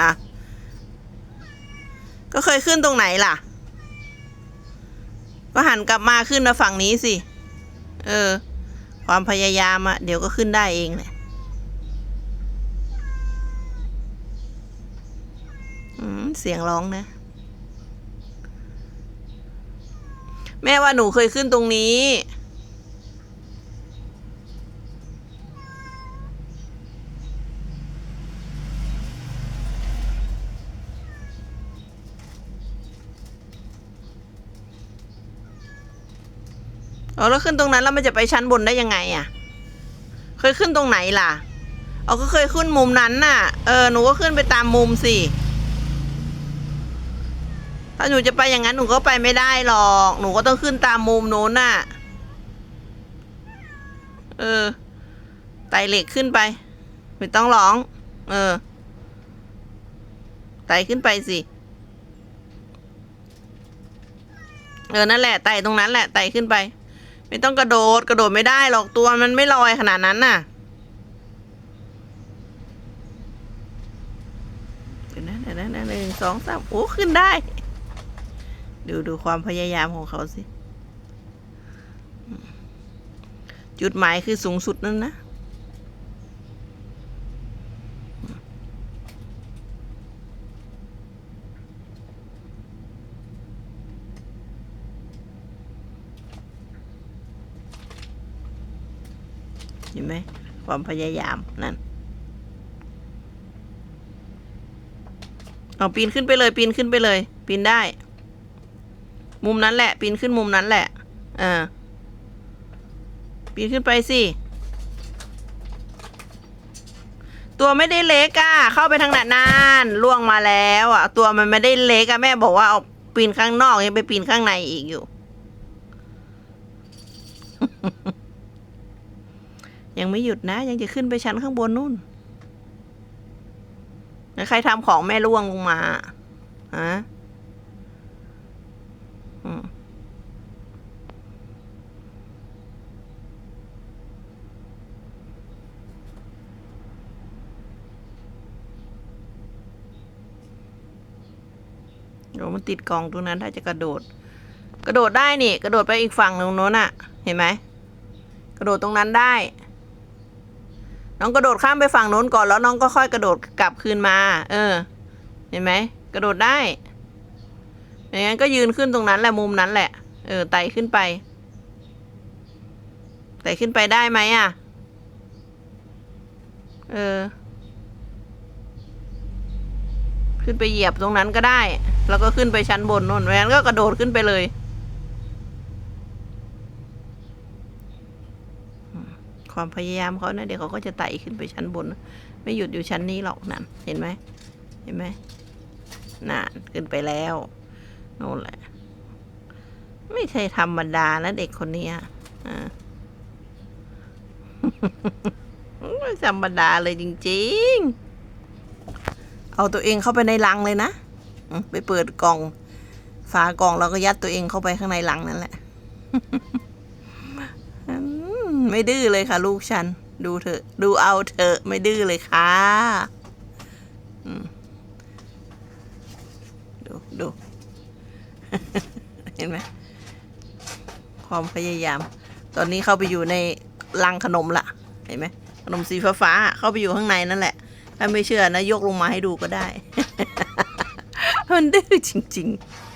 อะ ก็เคยขึ้นตรงไหนล่ะ ก็หันกลับมาขึ้นมาฝั่งนี้สิ เออ ความพยายามอะเดี๋ยวก็ขึ้นได้เองแหละเสียงร้องนะ แม่ว่าหนูเคยขึ้นตรงนี้ อ๋อแล้วขึ้นตรงนั้นแล้วมันจะไปชั้นบนได้ยังไงอะ เคยขึ้นตรงไหนล่ะ เอาก็เคยขึ้นมุมนั้นน่ะ เออหนูก็ขึ้นไปตามมุมสิ ถ้าหนูจะไปอย่างนั้นหนูก็ไปไม่ได้หรอก หนูก็ต้องขึ้นตามมุมโน้นน่ะ เออ ไตเหล็กขึ้นไป ไม่ต้องร้อง เออ ไตขึ้นไปสิ เออ นั่นแหละ ไตตรงนั้นแหละ ไตขึ้นไป ไม่ต้องกระโดดกระโดดไม่ได้หรอกตัวมันไม่ลอยขนาดนั้นน่ะเดี๋ยวนะเดี๋ยวนะหนึ่งสองสามโอ้ขึ้นได้ ดูดูความพยายามของเขาสิ จุดหมายคือสูงสุดนั่นนะ เห็นไหมความพยายามนั่นเอาปีนขึ้นไปเลย ปีนขึ้นไปเลย ปีนได้ มุมนั้นแหละ ปีนขึ้นมุมนั้นแหละอ่าปีนขึ้นไปสิตัวไม่ได้เล็กอะเข้าไปทางนั้นนานล่วงมาแล้วอะตัวมันไม่ได้เล็กอะแม่บอกว่าเอาปีนข้างนอกยังไปปีนข้างในอีกอยู่ ยังไม่หยุดนะ ยังจะขึ้นไปชั้นข้างบนนู่นใครทำของแม่ล่วงลงมาฮะอืมเดี๋ยวมันติดกองตรงนั้นถ้าจะกระโดด กระโดดได้นี่ กระโดดไปอีกฝั่งตรงโน้นอะเห็นไหม กระโดดตรงนั้นได้ น้องกระโดดข้ามไปฝั่งโน้นก่อนแล้วน้องก็ค่อยกระโดดกลับคืนมา เออ เห็นไหมกระโดดได้อย่างนั้นก็ยืนขึ้นตรงนั้นแหละมุมนั้นแหละ เออไต่ขึ้นไปไต่ขึ้นไปได้ไหมอะ เออ ขึ้นไปเหยียบตรงนั้นก็ได้ แล้วก็ขึ้นไปชั้นบนนู่นแวนก็กระโดดขึ้นไปเลย ความพยายามเขานะเดี๋ยวเขาก็จะไต่ขึ้นไปชั้นบน ไม่หยุดอยู่ชั้นนี้หรอกนั่นเห็นไหมเห็นไหมน่นขึ้นไปแล้วโน่นแหละ ไม่ใช่ธรรมดานะเด็กคนนี้อ่าไม่ธรรมดาเลยจริง ๆ เอาตัวเองเข้าไปในลังเลยนะ ไปเปิดกล่อง ฝากล่องแล้วก็ยัดตัวเองเข้าไปข้างในลังนั่นแหละ ไม่ดื้อเลยค่ะ ลูกฉัน ดูเถอะ ดูเอาเถอะ ไม่ดื้อเลยค่ะดูดูเห็นไหมความพยายาม ตอนนี้เข้าไปอยู่ในลังขนมละเห็นไหมขนมสีฟ้าเข้าไปอยู่ข้างในนั่นแหละ ถ้าไม่เชื่อนะ ยกลงมาให้ดูก็ได้ มันดื้อจริง ๆ